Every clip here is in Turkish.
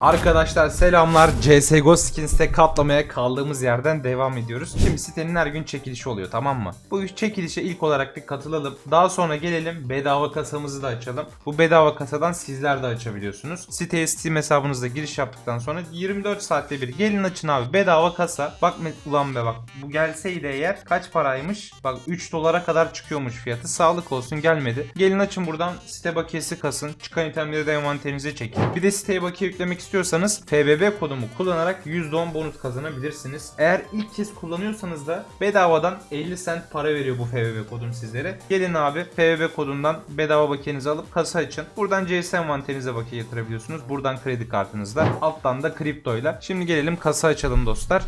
Arkadaşlar selamlar. CSGO Skins'te katlamaya kaldığımız yerden devam ediyoruz. Şimdi sitenin her gün çekilişi oluyor tamam mı? Bu çekilişe ilk olarak bir katılalım. Daha sonra gelelim bedava kasamızı da açalım. Bu bedava kasadan sizler de açabiliyorsunuz. Siteye Steam hesabınızda giriş yaptıktan sonra 24 saatte bir gelin açın abi bedava kasa. Bak ulan be bak bu gelseydi eğer kaç paraymış? Bak 3 dolara kadar çıkıyormuş fiyatı. Sağlık olsun gelmedi. Gelin açın buradan site bakiyesi kasın. Çıkan itemleri de envanterinize çekin. Bir de siteye bakiye yüklemek istiyorsanız FBB kodumu kullanarak %10 bonus kazanabilirsiniz. Eğer ilk kez kullanıyorsanız da bedavadan 50 cent para veriyor bu FBB kodum sizlere. Gelin abi FBB kodundan bedava bakiyenizi alıp kasa açın. Buradan CS envanterinize bakiye yatırabiliyorsunuz. Buradan kredi kartınızla. Alttan da kriptoyla. Şimdi gelelim kasa açalım dostlar.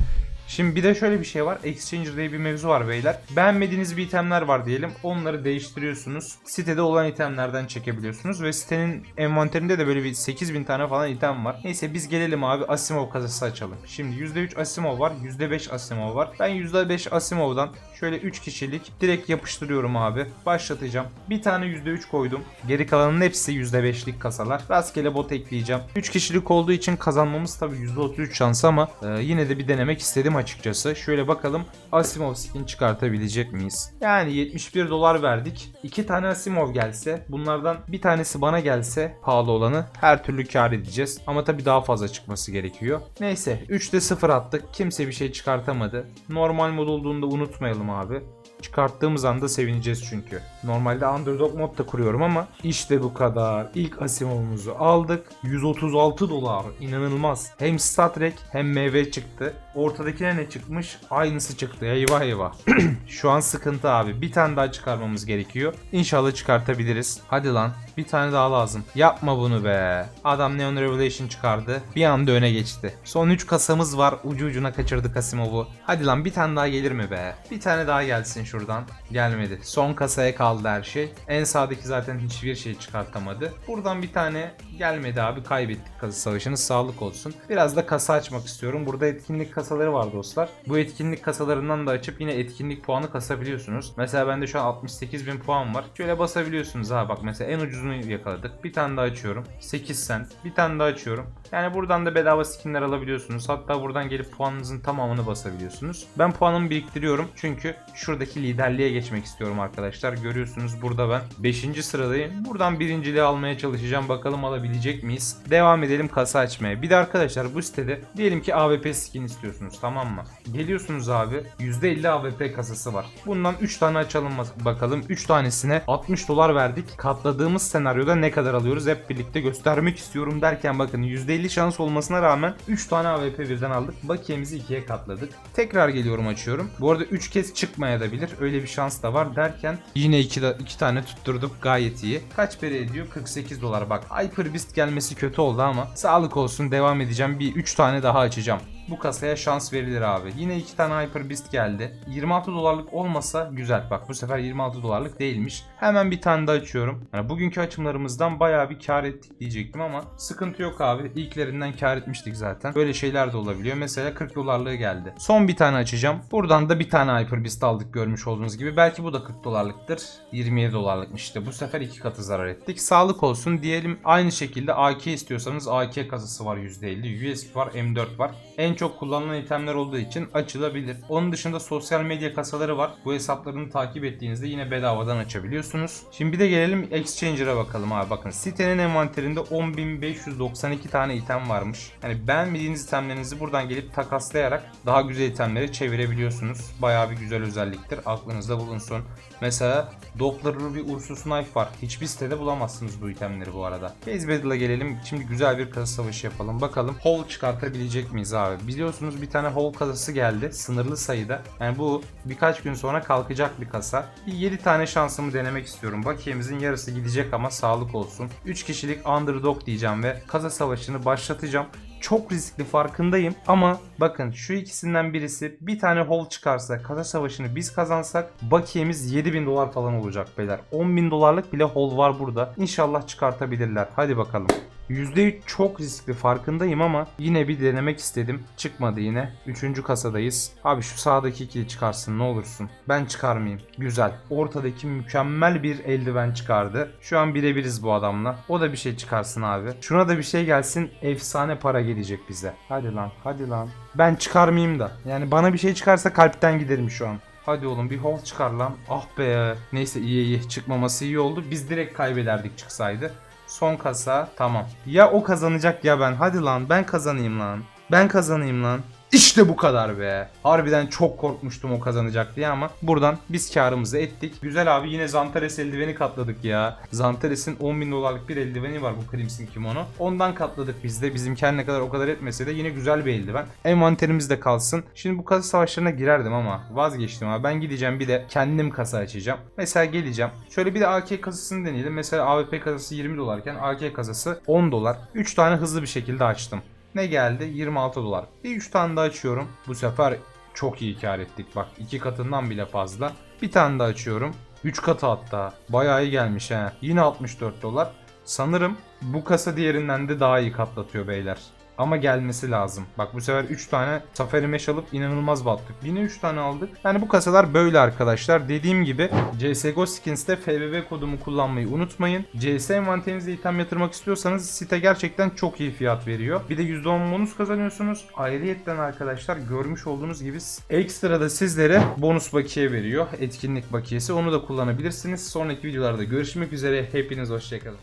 Şimdi bir de şöyle bir şey var. Exchanger diye bir mevzu var beyler. Beğenmediğiniz bir itemler var diyelim. Onları değiştiriyorsunuz. Sitede olan itemlerden çekebiliyorsunuz. Ve sitenin envanterinde de böyle bir 8000 tane falan item var. Neyse biz gelelim abi Asimov kasası açalım. Şimdi %3 Asimov var. %5 Asimov var. Ben %5 Asimov'dan şöyle 3 kişilik direkt yapıştırıyorum abi. Başlatacağım. Bir tane %3 koydum. Geri kalanın hepsi %5'lik kasalar. Rastgele bot ekleyeceğim. 3 kişilik olduğu için kazanmamız tabii %33 şansı ama e, yine de bir denemek istedim açıkçası. Şöyle bakalım Asimov skin çıkartabilecek miyiz? Yani 71 dolar verdik. 2 tane Asimov gelse bunlardan bir tanesi bana gelse pahalı olanı her türlü kar edeceğiz. Ama tabii daha fazla çıkması gerekiyor. Neyse 3'te 0 attık. Kimse bir şey çıkartamadı. Normal mod olduğunda unutmayalım abi. Çıkarttığımız anda sevineceğiz çünkü. Normalde underdog mod da kuruyorum ama işte bu kadar. İlk Asimov'umuzu aldık. 136 dolar. İnanılmaz. Hem Star Trek hem MV çıktı. Ortadakine ne çıkmış? Aynısı çıktı. Eyvah eyvah. Şu an sıkıntı abi. Bir tane daha çıkarmamız gerekiyor. İnşallah çıkartabiliriz. Hadi lan. Bir tane daha lazım. Yapma bunu be. Adam Neon Revelation çıkardı. Bir anda öne geçti. Son 3 kasamız var. Ucu ucuna kaçırdık Asimov'u. Hadi lan bir tane daha gelir mi be? Bir tane daha gelsin şuradan. Gelmedi. Son kasaya kaldı her şey. En sağdaki zaten hiçbir şey çıkartamadı. Buradan bir tane gelmedi abi. Kaybettik kasa savaşını. Sağlık olsun. Biraz da kasa açmak istiyorum. Burada etkinlik kasaları var dostlar. Bu etkinlik kasalarından da açıp yine etkinlik puanı kasabiliyorsunuz. Mesela bende şu an 68 bin puan var. Şöyle basabiliyorsunuz ha bak mesela en ucuzunu yakaladık. Bir tane daha açıyorum. 8 cent. Bir tane daha açıyorum. Yani buradan da bedava skinler alabiliyorsunuz. Hatta buradan gelip puanınızın tamamını basabiliyorsunuz. Ben puanımı biriktiriyorum. Çünkü şuradaki liderliğe geçmek istiyorum arkadaşlar. Görüyorsunuz burada ben 5. sıradayım. Buradan birinciliği almaya çalışacağım. Bakalım alabilecek miyiz? Devam edelim kasa açmaya. Bir de arkadaşlar bu sitede diyelim ki AWP skin istiyorsunuz tamam mı? Geliyorsunuz abi %50 AWP kasası var. Bundan 3 tane açalım bak- bakalım. 3 tanesine 60 dolar verdik. Katladığımız senaryoda ne kadar alıyoruz hep birlikte göstermek istiyorum derken bakın %50 şans olmasına rağmen 3 tane AWP birden aldık. Bakiyemizi 2'ye katladık. Tekrar geliyorum açıyorum. Bu arada 3 kez çıkmaya da bilir. Öyle bir şans da var derken yine 2 2 tane tutturduk gayet iyi. Kaç para ediyor? 48 dolar bak. Hyper Beast gelmesi kötü oldu ama sağlık olsun devam edeceğim. Bir 3 tane daha açacağım bu kasaya şans verilir abi. Yine iki tane Hyper Beast geldi. 26 dolarlık olmasa güzel. Bak bu sefer 26 dolarlık değilmiş. Hemen bir tane daha açıyorum. Yani bugünkü açımlarımızdan bayağı bir kar ettik diyecektim ama sıkıntı yok abi. İlklerinden kar etmiştik zaten. Böyle şeyler de olabiliyor. Mesela 40 dolarlığı geldi. Son bir tane açacağım. Buradan da bir tane Hyper Beast aldık görmüş olduğunuz gibi. Belki bu da 40 dolarlıktır. 27 dolarlıkmış işte. Bu sefer iki katı zarar ettik. Sağlık olsun diyelim. Aynı şekilde AK istiyorsanız AK kasası var %50. USB var M4 var. En çok kullanılan itemler olduğu için açılabilir. Onun dışında sosyal medya kasaları var. Bu hesaplarını takip ettiğinizde yine bedavadan açabiliyorsunuz. Şimdi bir de gelelim Exchanger'a bakalım abi. Bakın sitenin envanterinde 10.592 tane item varmış. Yani beğenmediğiniz itemlerinizi buradan gelip takaslayarak daha güzel itemlere çevirebiliyorsunuz. Bayağı bir güzel özelliktir. Aklınızda bulunsun. Mesela Doppler'lı bir Ursus Knife var. Hiçbir sitede bulamazsınız bu itemleri bu arada. Case Battle'a gelelim. Şimdi güzel bir kasa savaşı yapalım. Bakalım Hole çıkartabilecek miyiz abi? Biliyorsunuz bir tane Hole kasası geldi. Sınırlı sayıda. Yani bu birkaç gün sonra kalkacak bir kasa. Bir 7 tane şansımı denemek istiyorum. Bakiyemizin yarısı gidecek ama sağlık olsun. 3 kişilik underdog diyeceğim ve kasa savaşını başlatacağım. Çok riskli farkındayım ama bakın şu ikisinden birisi bir tane hole çıkarsa kasa savaşını biz kazansak bakiyemiz 7000 dolar falan olacak beyler. 10.000 dolarlık bile hole var burada. İnşallah çıkartabilirler. Hadi bakalım. %3 çok riskli farkındayım ama yine bir denemek istedim. Çıkmadı yine. Üçüncü kasadayız. Abi şu sağdaki ikili çıkarsın ne olursun. Ben çıkarmayayım. Güzel. Ortadaki mükemmel bir eldiven çıkardı. Şu an birebiriz bu adamla. O da bir şey çıkarsın abi. Şuna da bir şey gelsin. Efsane para gelecek bize. Hadi lan hadi lan. Ben çıkarmayayım da. Yani bana bir şey çıkarsa kalpten giderim şu an. Hadi oğlum bir hol çıkar lan. Ah be. Neyse iyi iyi. Çıkmaması iyi oldu. Biz direkt kaybederdik çıksaydı. Son kasa tamam. Ya o kazanacak ya ben. Hadi lan ben kazanayım lan. Ben kazanayım lan. İşte bu kadar be. Harbiden çok korkmuştum o kazanacak diye ama buradan biz karımızı ettik. Güzel abi yine Zantares eldiveni katladık ya. Zantares'in 10 bin dolarlık bir eldiveni var bu Crimson Kimono. Ondan katladık biz de. Bizimki her ne kadar o kadar etmese de yine güzel bir eldiven. Envanterimizde kalsın. Şimdi bu kasa savaşlarına girerdim ama vazgeçtim abi. Ben gideceğim bir de kendim kasa açacağım. Mesela geleceğim. Şöyle bir de AK kasasını deneyelim. Mesela AWP kasası 20 dolarken AK kasası 10 dolar. 3 tane hızlı bir şekilde açtım. Ne geldi? 26 dolar. Bir 3 tane daha açıyorum. Bu sefer çok iyi kar ettik. Bak iki katından bile fazla. Bir tane daha açıyorum. 3 katı hatta. Bayağı iyi gelmiş he. Yine 64 dolar. Sanırım bu kasa diğerinden de daha iyi katlatıyor beyler. Ama gelmesi lazım. Bak bu sefer 3 tane Safari Mesh alıp inanılmaz battık. Yine 3 tane aldık. Yani bu kasalar böyle arkadaşlar. Dediğim gibi CSGO Skins'te FBB kodumu kullanmayı unutmayın. CS envanterinize item yatırmak istiyorsanız site gerçekten çok iyi fiyat veriyor. Bir de %10 bonus kazanıyorsunuz. Ayrıyetten arkadaşlar görmüş olduğunuz gibi ekstra da sizlere bonus bakiye veriyor. Etkinlik bakiyesi. Onu da kullanabilirsiniz. Sonraki videolarda görüşmek üzere. Hepiniz hoşçakalın.